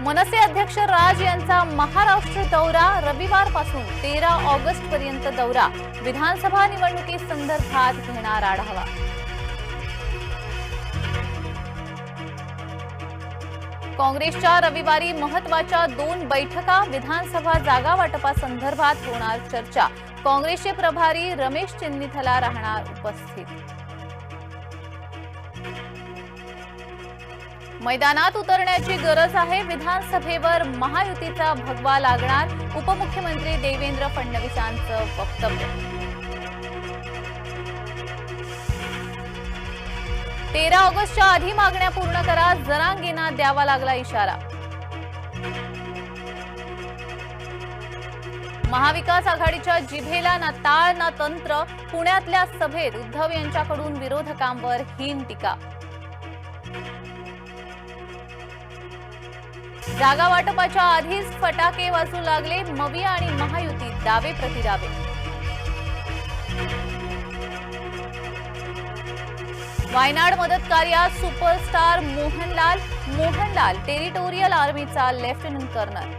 मनसे अध्यक्ष राज यांचा महाराष्ट्र दौरा रविवारपासून तेरा ऑगस्ट पर्यंत दौरा. विधानसभा निवडणुकीसंदर्भात घेणार आढावा. काँग्रेसच्या रविवारी महत्त्वाच्या दोन बैठका विधानसभा जागा वाटपासंदर्भात होणार चर्चा. काँग्रेसचे प्रभारी रमेश चिन्निथला राहणार उपस्थित. मैदानात उतरण्याची गरज आहे. विधानसभेवर महायुतीचा भगवा लागणार उपमुख्यमंत्री देवेंद्र फडणवीसांचं वक्तव्य. तेरा ऑगस्टच्या आधी मागण्या पूर्ण करा जरांगेना द्यावा लागला इशारा. महाविकास आघाडीच्या जिभेला ना ताळ ना तंत्र पुण्यातल्या सभेत उद्धव यांच्याकडून विरोधकांवर हीन टीका. जागा वाटपाच्या आधीच फटाके वाजू लागले. मवी आणि महायुती दावे प्रतिदावे वायनाड मदत कार्यात सुपरस्टार मोहनलाल. मोहनलाल टेरिटोरियल आर्मीचा लेफ्टनंट कर्नल.